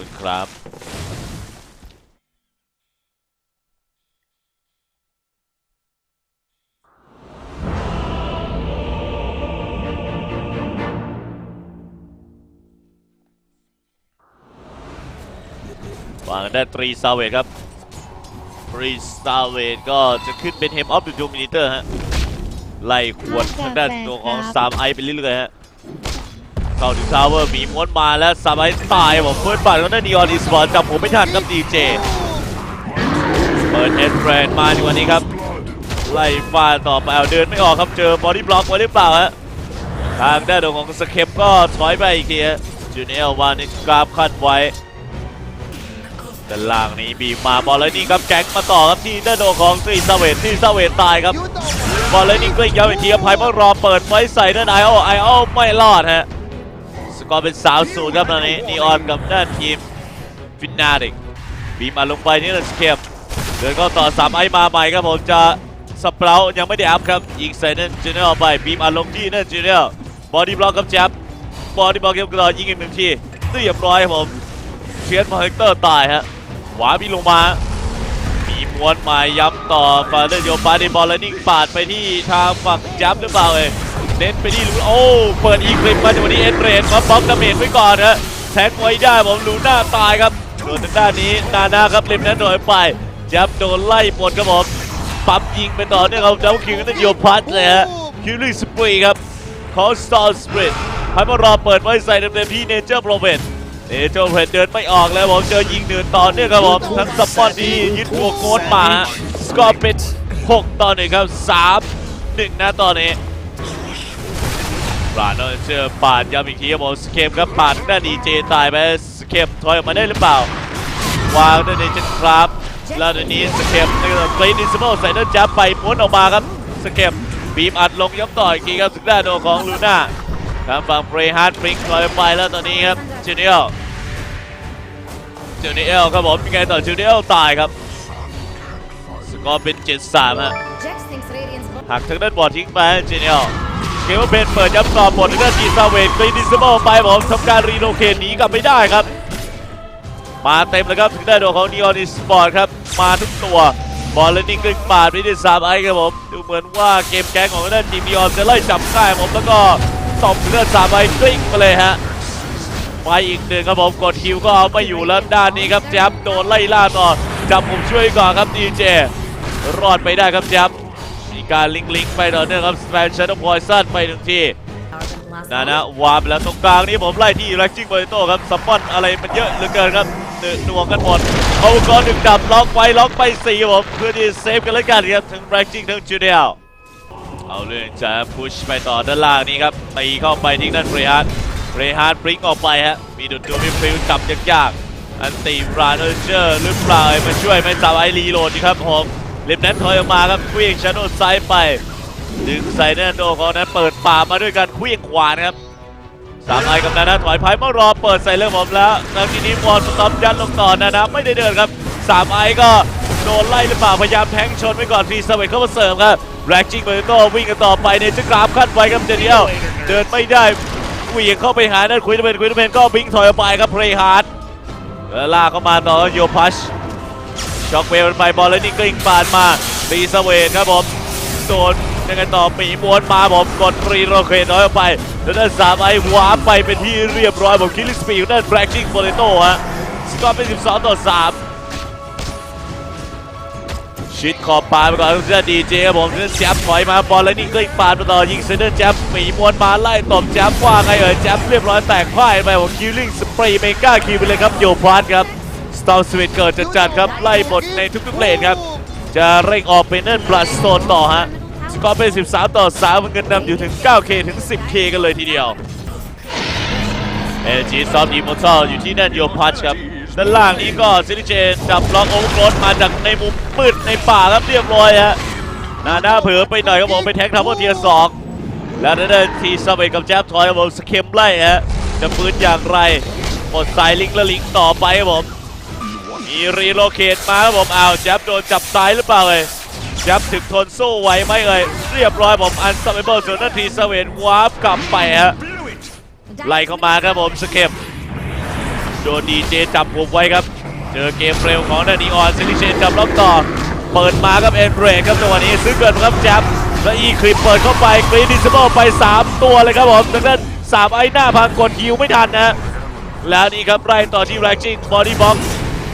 คุณครับ วางได้ตรีซาเวตครับตรีซาเวตก็จะขึ้นเป็นเฮมออฟเดอะโดมินิเตอร์ฮะ ไล่ขวดทางด้านตัวของสามไอไปเรื่อยๆฮะ เข้าถึงทาวเวอร์มีม้วนมาแล้วสามไอตายผมเฟิร์สบัตรของด้านนีออนอีสปอร์ตจับผมไม่ทันครับดีเจเปิดเอ็ดแบรนมาในวันนี้ครับ ไล่ฟาดต่อไปเอาเดินไม่ออกครับเจอบอดี้บล็อกไว้หรือเปล่าฮะทางด้านของสเคปก็ถอยไปอีกทีฮะจูเนียร์วานในกราฟคัดไว้ด้านล่างนี้บีมาบอลเลยนี่ครับแก๊งมาต่อครับที่ด้านโดของซีซาเวตซีซาเวตตายครับบอลเลยนี่ก็ย้ำอีกทีครับไพ่มารอเปิดไฟใส่ด้านไอโอไอโอไม่รอดฮะ กอร์เป็น3าวศูนย์ครับตอนนี้นีออนกับด้านทีมฟินนาติกบีมาลงไปนี่เลยสเคปเดินก็ต่อสามไอมาใหม่ครับผมจะสเปรายังไม่ได้อัพครับยิงใส่นั่นจูเนียร์ไปบีบมาลงที่นั่นจูเนียร์บอดี้บล็อกกับแจ๊บบอดี้บล็อกเก็บกระดอยิงอีกหนึ่งทีเรียบร้อยครับผมเชียร์มาเฮกเตอร์ตายฮะขวาพี่ลงมามีม้วนมาย้ำต่อฟาเดอร์โยปาดีบอลแล้วนิ่งปาดไปที่ทางฝั่งแจ๊บหรือเปล่าเอ้ย เน้นไปที่ลูโอ้เปิดอีกคลิปมาจากวันนี้เอ็นเรนมาป๊อปดาเมจไว้ก่อนนะแทงไว้ได้ผมลูน่าตายครับโดนทางด้านนี้นานาครับริมนั้นโดยไปจ๊บโดนไล่ปลดครับผมปั๊มยิงไปต่อเนื่องครับดับคิวนั่นโยพัทเลยฮะคิวลิสปรีครับขอสตาร์สปริตให้มารอเปิดไว้ใส่เต็มๆที่เนเจอร์โปรเวทเอโจเพนเดินไม่ออกแล้วผมเจอยิงเดินต่อเนื่องครับผมทั้งสปอนที่ยึดหัวโค้ดมาสกอร์เป็น6ต่อ1ครับ3 1นะตอนนี้ บราโนเจอปาดย้ำอีกทีครับผมสเคปครับปาดทางด้าดีเจตายไปสเคปถอยออกมาได้หรือเปล่าวางด้านนี้จะครับแล้วด้านนี้สเคปนี่ก็ฟรีดิสโมใส่ด้านจับไปม้วนออกมาครับสเคปบีมอัดลงย้ำต่ออีกทีครับถึงด้านโดนของลูน่าทางฝั่งเบรฮาร์ดปริงถอยไปแล้วตอนนี้ครับจูเนียลจูเนียลครับผมมีไงต่อจูเนียลตายครับสกอร์เป็น 7-3ฮะหักทางด้านบอลทิ้งไปจูเนียล เกมว่าเป็นเปิดย้ำต่อบอลทางด้านทีซาเวตไปดิสเบิลไปผมทำการรีโลเคทหนีกลับไม่ได้ครับ มาเต็มเลยครับถึงได้โดนของนีออนิสปอร์ตครับ มาทุกตัวบอลเลนนิ่งกึ่งปาดไปที่สามไอครับผม ดูเหมือนว่าเกมแก๊งของทางด้านทีมนีออนจะไล่จับได้ผมแล้วก็ตบถึงด้านสามไอกลิ้งไปเลยฮะไปอีกหนึ่งครับผมกดคิวก็เอาไม่อยู่แล้วด้านนี้ครับแจ๊บโดนไล่ล่าต่อจับผมช่วยก่อนครับดีเจรอดไปได้ครับแจ๊บ มีการลิงก์ลิงก์ไปต่อเนื่องครับสเปนชันด์พอยซันไปหนึ่งที Power than last นะนะวาร์ปแล้วตรงกลางนี้ผมไล่ที่แร็กจิ้งโบโต้ครับซัมมอนอะไรมันเยอะเหลือเกินครับเดือดหน่วงกันหมดเอาก้อนหนึ่งดับล็อกไว้ล็อกไปสี่ครับผมเพื่อที่เซฟกันแล้วกันครับทั้งแร็กจิ้งทั้งจูเนียลเอาเรื่องจะพุชไปต่อด้านล่างนี้ครับตีเข้าไปที่นั่นเรฮัตเรฮาร์ดบริงออกไปฮะมีดุดดูมีฟิลจับยากๆอันตีบราเนอร์เจอร์หรือเปล่าไอ้มาช่วยไม่สามารถรีโหลดดีครับผม ลิมนั้นถอยออกมาครับเควียงชาโนไซด์ไป ดึงใส่เนนโดของนั้นเปิดป่ามาด้วยกันเควียงขวานะครับสามไอกับนานะถอยพายมารอเปิดใส่เรื่องผมแล้วแล้วทีนี้บอลสต็อปยัดลงต่อนานะไม่ได้เดินครับสามไอก็โดนไล่หรือเปล่าพยายามแทงชนไว้ก่อนฟรีสเวทเข้ามาเสริมครับแร็กจิ้งเบอร์โตวิ่งกันต่อไปในจะกราฟขั้นไว้ครับเจเนียลเดินไม่ได้เหวี่ยงเข้าไปหานั่นคุยตะเป็นคุยตะเป็นก็บิงถอยออกไปครับเพลย์ฮาร์ดแล้วลากเข้ามาต่อโยพัช ช็อกเวลไปบอลแล้วนี่กลิ้งปาดมาตีสเวทครับผมโดนยังไงต่อปีม้วนมาผมกดรีโรเคทน้อยไปแล้วด้านสามไอ้วาร์ไปเป็นที่เรียบร้อยผมคิลลิสปีอยู่ด้านแบล็กชิงโปเลโต้ฮะสกอร์เป็น 12 ต่อ 3 ชิดขอบปาไปก่อนเสื้อดีเจครับผมเสื้อแจ๊บถอยมาบอลแล้วนี่ก็อีกปาดมาต่อยิงเซนเตอร์แจ๊บหมีมวนมาไล่ตบแจ๊บว่าไงเอ่ยแจ๊บเรียบร้อยแตกพ่ายไปผมคิวลิงสเปรย์เมก้าคิวไปเลยครับโยพาร์ตครับ สตอลสวิตเกิดจะจัดครับ ไล่บทในทุกๆเลนครับ จะเร่งออกเป็นเนินบลัสโซนต่อฮะ สกอร์เป็น 13 ต่อ 3 เงินนำอยู่ถึง 9K ถึง 10K กันเลยทีเดียวเอจีซอฟดีโมทัลอยู่ที่นั่นโยพัชครับ ด้านล่างนี้ก็ซิลิเจนจับบล็อกโอเวอร์โกรธมาจากในมุมมืดในป่าครับเรียบร้อยฮะนาหน้าเผลอไปหน่อยครับผมไปแท็กทาวเวอร์เทียร์สองแล้วนั่นนะทีสเวกับแจ๊บทอยครับผมสเคมไล่ฮะจะฟื้นอย่างไรกดสายลิงก์และลิงก์ต่อไปครับผม มีรีโลเคทมาครับผมอ้าวแจ๊บโดนจับซ้ายหรือเปล่าเลยแจ๊บถึงทนสู้ไหวไหมเอ่ยเรียบร้อยผมอันซัมเบิลส่วนนาทีสเวนวาร์ปกลับไปฮะไล่เข้ามาครับผมสเก็ปโดนดีเจจับผมไว้ครับ เจอเกมเร็วของดานีออนซิลิเชนจับล็อกต่อ เปิดมาครับเอ็นเรกครับจังหวะนี้ซื้อเกิดครับแจ็บแล้วอีคลิปเปิดเข้าไปกรีนดิสเบิลไป 3 ตัวเลยครับผมดังนั้นสามไอ้หน้าพังกดฮิวไม่ทันนะแล้วนี่ครับไล่ต่อที่แรงจิงบอดี้บ็อก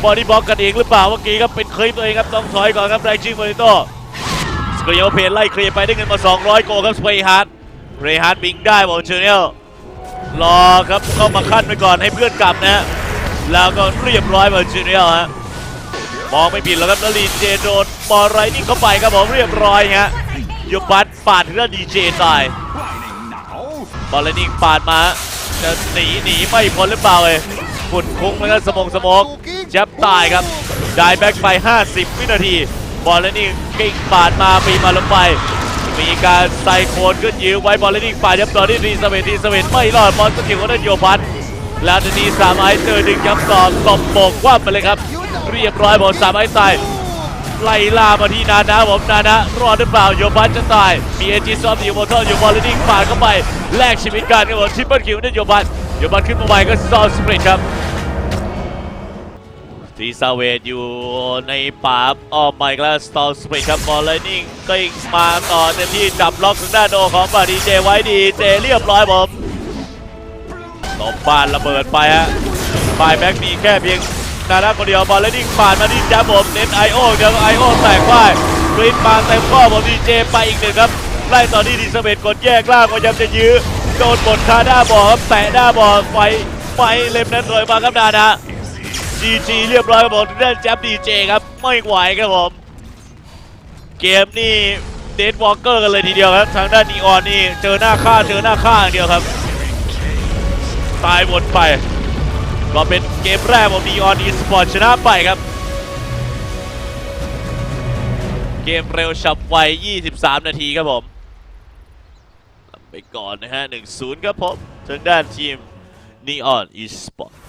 บอดี้บล็อกกันเองหรือเปล่าเมื่อกี้ครับเป็นคลิปตัวเองครับต้องถอยก่อนครับแรงจิงบอดี้โตสเกรียเพนไล่เคลียร์ไปได้เงินมา 200 โกครับสเปย์ฮาร์ดเรฮาร์ดบิงได้บอกเชอร์เนลรอครับเข้ามาขั้นไปก่อนให้เพื่อนกลับนะแล้วก็เรียบร้อยมาเชอร์เนลฮะมองไม่ผิดแล้วครับแล้วลีเจโดนบอลไรนี่เข้าไปครับผมเรียบร้อยฮะยูบัตปาดเพื่อดีเจตายบอลไรนี่ปาดมาจะหนีหนีไม่พ้นหรือเปล่าเลยฝุ่นคุ้งแล้วก็สมองสมอง แจ็บตายครับได้แบ็กไป 50 วินาที บอลไรนี่กิ้งปาดมาปีมาลงไป มีการใส่โคนขึ้นยื้อไว้บอลไรนี่ปาดยับต่อที่รีสเวนรีสเวนไม่รอดบอลสกิลของนันโยบัตแล้วทีนี้สามไอเจอดึงย้ำต่อตบโบกว่ำไปเลยครับ เรียบร้อยบอลสามไอตายไล่ล่ามาที่นานะผมนานะรอดหรือเปล่าโยบันจะตาย มีเอจิซอฟอยู่บนท่ออยู่บอลเลนดิ้งปาดเข้าไปแลกชีวิตกันครับผมทริปเปิลคิวนั่นโยบันโยบันขึ้นมาไวก็ซอลสปริตครับ ทีซาเวดอยู่ในป่าอ้อมไปแล้วสตอลสปริตครับบอลเลนดิ้งกลิ้งมาต่อเต็มที่จับล็อกทางด้านโดของบาดีเจไว้ดีเจเรียบร้อยผมตบบ้านระเบิดไปฮะฝ่ายแบ็กมีแค่เพียงนานะคนเดียวบอลเลนดิ้งผ่านมาที่แจ๊บผมเน้นไอโอเดี๋ยวไอโอแตกพ่ายกรีนมาเต็มข้อผมดีเจไปอีกหนึ่งครับไล่ต่อที่ดีสเปนกดแยกล่างก็ยังจะยื้อโดนบดคาหน้าบอครับแตะหน้าบอไฟไฟเล็มนั้นเลยมาครับนานะ จีจีเรียบร้อยครับผมด้านแจ๊บดีเจครับ ไม่ไหวครับผม เกมนี่เดนวอลเกอร์กันเลยทีเดียวครับ ทางด้านนีออนนี่เจอหน้าค่าเจอหน้าค่าอย่างเดียวครับ ตายหมดไปก็เป็นเกมแรกของ Neon Esport ชนะไปครับ เกมเร็วฉับไว 23 นาทีครับผมไปก่อนนะฮะ 1-0 ครับผมทางด้านทีม Neon Esport 23น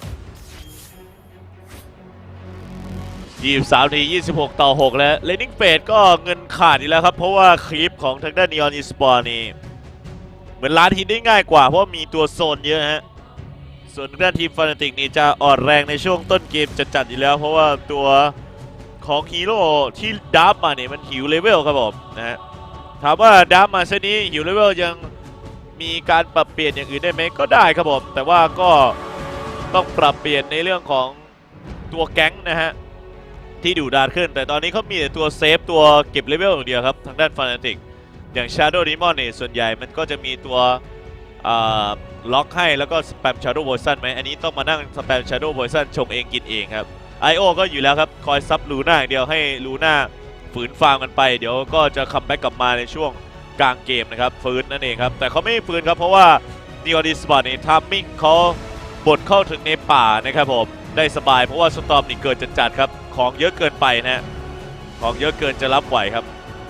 าที26 ต่อ 6 แล้ว Learning Phase ก็เงินขาดอีกแล้วครับ เพราะว่าคลิปของทางด้าน Neon Esport นี่ เหมือนล้านทีได้ง่ายกว่า เพราะมีตัวโซนเยอะฮะ ส่วนทางด้านทีมฟานาติกนี่จะอ่อนแรงในช่วงต้นเกมจัดๆอยู่แล้ว เพราะว่าตัวของฮีโร่ที่ดับมาเนี่ยมันหิวเลเวลครับผมนะฮะถามว่าดับมาเช่นนี้หิวเลเวลยังมีการปรับเปลี่ยนอย่างอื่นได้ไหมก็ได้ครับผมแต่ว่าก็ต้องปรับเปลี่ยนในเรื่องของตัวแก๊งนะฮะ ที่ดุดานขึ้น แต่ตอนนี้เขามีแต่ตัวเซฟตัวเก็บเลเวลอย่างเดียวครับ ทางด้านฟานาติก อย่าง Shadow Demon เนี่ยส่วนใหญ่มันก็จะมีตัวล็อกให้แล้วก็สแปมชาร์โด v โ i ซันไหมอันนี้ต้องมานั่งสแปมชาร์โด v โ i ซันชงเองกินเองครับไอโอก็อยู่แล้วครับ คอยซับลูน่าอย่างเดียวให้ลูน่าฝืนฟาร์มกันไป เดี๋ยวก็จะคัมแบ็กกลับมาในช่วงกลางเกมนะครับฟื้นนั่นเองครับ แต่เขาไม่ฟื้นครับเพราะว่าดีออดิสปอร์ตนี่ยทัมมิ่งเขาบดเข้าถึงในป่านะครับผม ได้สบายเพราะว่าสตอมนี่เกิดจัดๆครับ ของเยอะเกินไปนะฮะของเยอะเกินจะรับไหวครับ